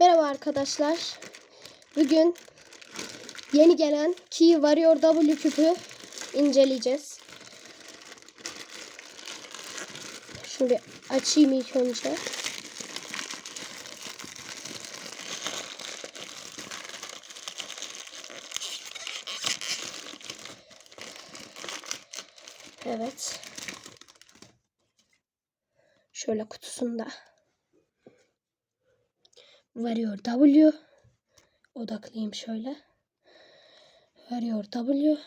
Merhaba arkadaşlar. Bugün yeni gelen Key Warrior W küpü inceleyeceğiz. Şunu açayım ilk önce. Evet. Şöyle kutusunda. Varıyor W. Odaklayayım şöyle. Varıyor W.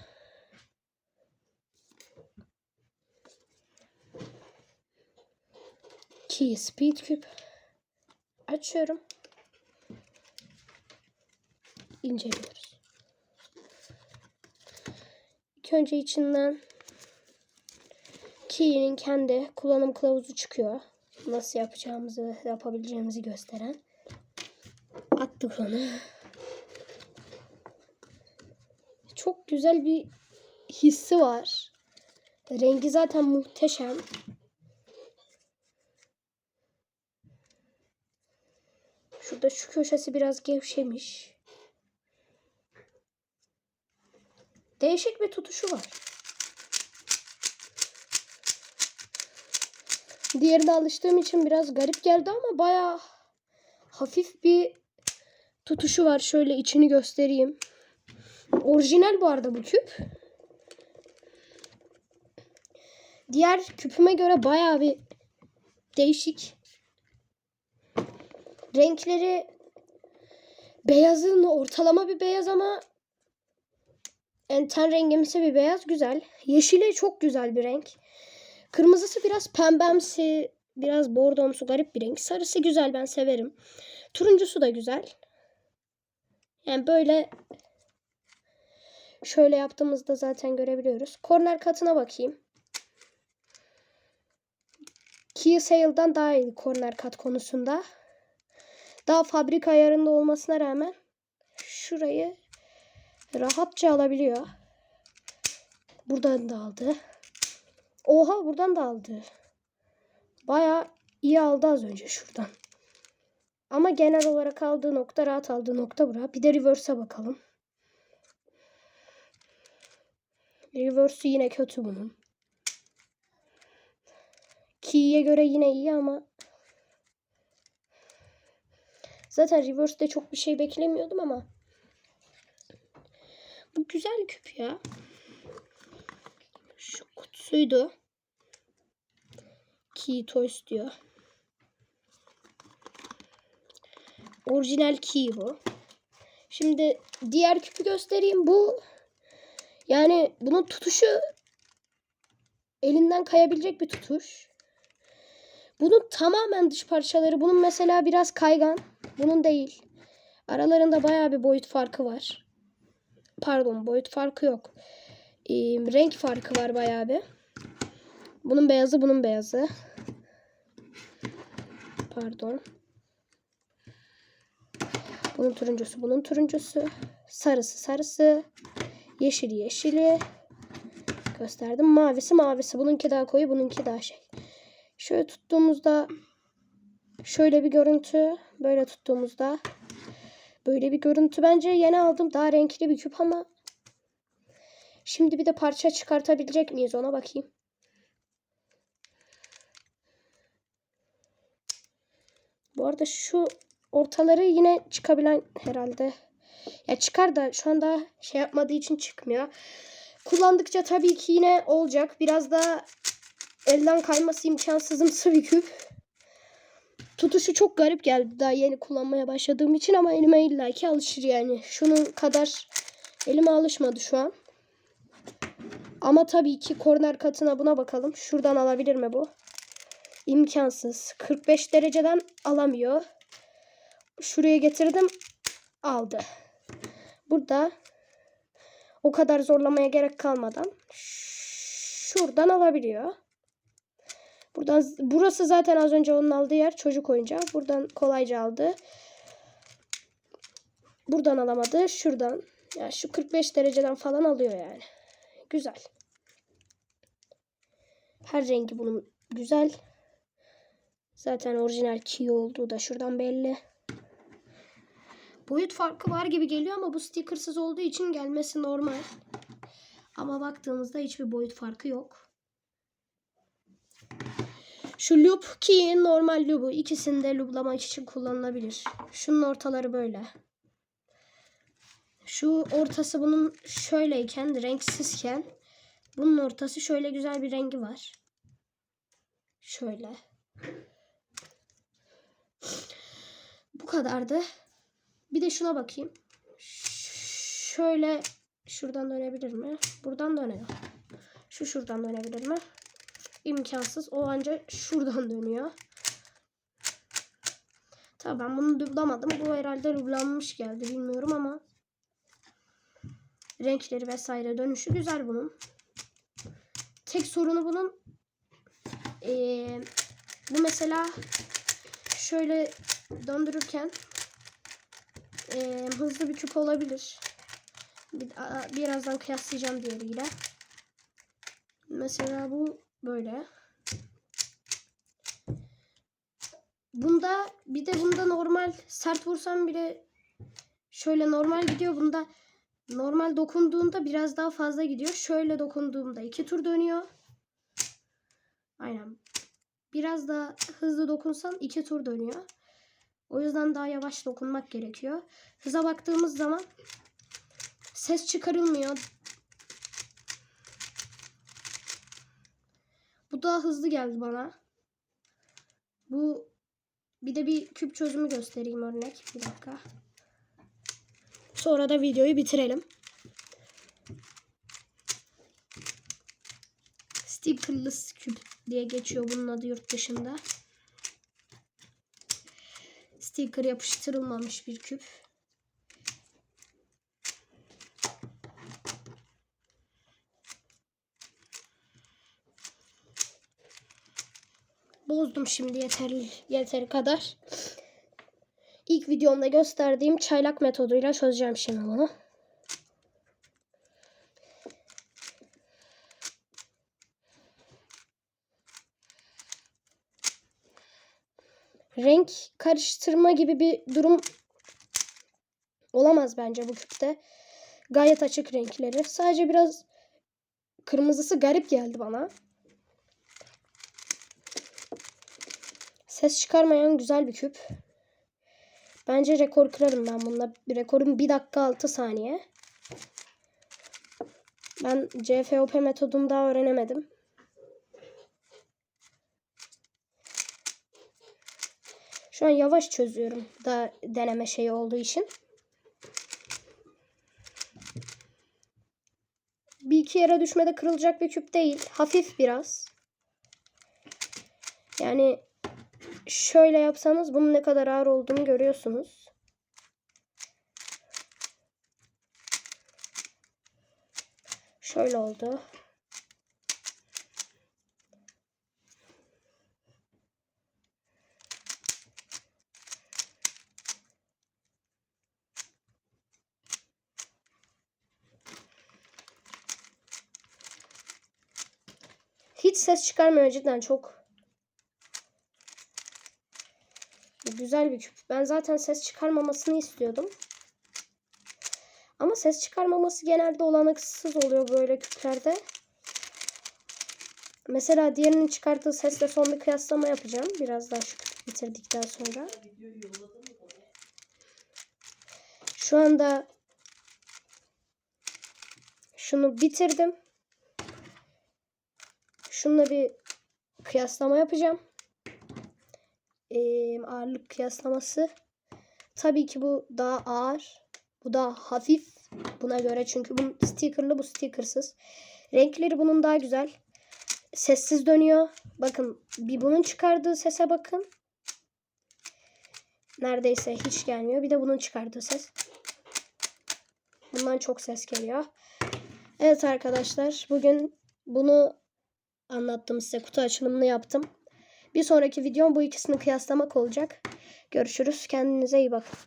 Key Speed Cube. Açıyorum. İnceliyoruz. İlk önce içinden Key'nin kendi kullanım kılavuzu çıkıyor. Nasıl yapacağımızı, yapabileceğimizi gösteren. Attık onu. Çok güzel bir hissi var. Rengi zaten muhteşem. Şurada şu köşesi biraz gevşemiş. Değişik bir tutuşu var. Diğerine alıştığım için biraz garip geldi ama baya hafif bir tutuşu var. Şöyle içini göstereyim. Orijinal bu arada bu küp. Diğer küpüme göre baya bir değişik. Renkleri beyazın ortalama bir beyaz ama en ten rengimsi bir beyaz güzel. Yeşili çok güzel bir renk. Kırmızısı biraz pembemsi, biraz bordomsu garip bir renk. Sarısı güzel ben severim. Turuncusu da güzel. Yani böyle şöyle yaptığımızda zaten görebiliyoruz. Korner katına bakayım. Kia Sale'dan daha iyi korner kat konusunda. Daha fabrika ayarında olmasına rağmen şurayı rahatça alabiliyor. Buradan da aldı. Oha buradan da aldı. Baya iyi aldı az önce şuradan. Ama genel olarak aldığı nokta rahat aldığı nokta bura. Bir de reverse'e bakalım. Reverse'ü yine kötü bunun. Key'ye göre yine iyi ama zaten reverse'de çok bir şey beklemiyordum ama bu güzel küp ya. Şu kutusuydu. Key Toys diyor. Orijinal key bu. Şimdi diğer küpü göstereyim. Bu yani bunun tutuşu elinden kayabilecek bir tutuş. Bunun tamamen dış parçaları. Bunun mesela biraz kaygan. Bunun değil. Aralarında bayağı bir boyut farkı var. Pardon boyut farkı yok. Ee, renk farkı var bayağı bir. Bunun beyazı bunun beyazı. Pardon. Bunun turuncusu bunun turuncusu. Sarısı sarısı. Yeşili yeşili. Gösterdim. Mavisi mavisi. Bununki daha koyu bununki daha şey. Şöyle tuttuğumuzda şöyle bir görüntü. Böyle tuttuğumuzda böyle bir görüntü. Bence yeni aldım. Daha renkli bir küp ama Şimdi bir de parça çıkartabilecek miyiz ona bakayım. Bu arada şu ortaları yine çıkabilen herhalde. Ya çıkar da şu anda şey yapmadığı için çıkmıyor. Kullandıkça tabii ki yine olacak. Biraz da elden kayması imkansızımsı bir küp. Tutuşu çok garip geldi daha yeni kullanmaya başladığım için ama elime illaki alışır yani. Şunun kadar elime alışmadı şu an. Ama tabii ki korner katına buna bakalım. Şuradan alabilir mi bu? İmkansız. 45 dereceden alamıyor. Şuraya getirdim. Aldı. Burada o kadar zorlamaya gerek kalmadan şuradan alabiliyor. Buradan burası zaten az önce onun aldığı yer çocuk oyuncağı. Buradan kolayca aldı. Buradan alamadı. Şuradan. Yani şu 45 dereceden falan alıyor yani. Güzel. Her rengi bunun güzel. Zaten orijinal key olduğu da şuradan belli. Boyut farkı var gibi geliyor ama bu stickersız olduğu için gelmesi normal. Ama baktığımızda hiçbir boyut farkı yok. Şu loop ki normal loop'u ikisini de looplamak için kullanılabilir. Şunun ortaları böyle. Şu ortası bunun şöyleyken, renksizken bunun ortası şöyle güzel bir rengi var. Şöyle. Bu kadardı. Bir de şuna bakayım. Şöyle şuradan dönebilir mi? Buradan dönüyor. Şu şuradan dönebilir mi? İmkansız. O ancak şuradan dönüyor. Tabii ben bunu dublamadım. Bu herhalde dublanmış geldi bilmiyorum ama renkleri vesaire dönüşü güzel bunun. Tek sorunu bunun eee, bu mesela şöyle döndürürken eee, hızlı bir küp olabilir. Bir, a- birazdan kıyaslayacağım diğeriyle. Mesela bu böyle. Bunda bir de bunda normal sert vursam bile şöyle normal gidiyor. Bunda normal dokunduğunda biraz daha fazla gidiyor. Şöyle dokunduğumda iki tur dönüyor. Aynen. Biraz daha hızlı dokunsan iki tur dönüyor. O yüzden daha yavaş dokunmak gerekiyor. Hıza baktığımız zaman ses çıkarılmıyor. Bu daha hızlı geldi bana. Bu bir de bir küp çözümü göstereyim örnek. Bir dakika. Sonra da videoyu bitirelim. Stickerless küp diye geçiyor bunun adı yurt dışında. Sticker yapıştırılmamış bir küp. Bozdum şimdi yeterli yeteri kadar. İlk videomda gösterdiğim çaylak metoduyla çözeceğim şimdi bunu. Renk karıştırma gibi bir durum olamaz bence bu küpte. Gayet açık renkleri. Sadece biraz kırmızısı garip geldi bana. Ses çıkarmayan güzel bir küp. Bence rekor kırarım ben bununla. Rekorum 1 dakika 6 saniye. Ben CFOP metodunu daha öğrenemedim. Şu an yavaş çözüyorum. Daha deneme şeyi olduğu için. Bir iki yere düşmede kırılacak bir küp değil. Hafif biraz. Yani şöyle yapsanız bunun ne kadar ağır olduğunu görüyorsunuz. Şöyle oldu. Hiç ses çıkarmıyor cidden çok Güzel bir küp. Ben zaten ses çıkarmamasını istiyordum. Ama ses çıkarmaması genelde olanıksız oluyor böyle küplerde. Mesela diğerinin çıkarttığı sesle son bir kıyaslama yapacağım. Biraz daha şu küpü bitirdikten sonra. Şu anda şunu bitirdim. Şununla bir kıyaslama yapacağım e, ağırlık kıyaslaması. Tabii ki bu daha ağır. Bu daha hafif buna göre. Çünkü bu stickerlı bu stickersız. Renkleri bunun daha güzel. Sessiz dönüyor. Bakın bir bunun çıkardığı sese bakın. Neredeyse hiç gelmiyor. Bir de bunun çıkardığı ses. Bundan çok ses geliyor. Evet arkadaşlar bugün bunu anlattım size. Kutu açılımını yaptım. Bir sonraki videom bu ikisini kıyaslamak olacak. Görüşürüz. Kendinize iyi bakın.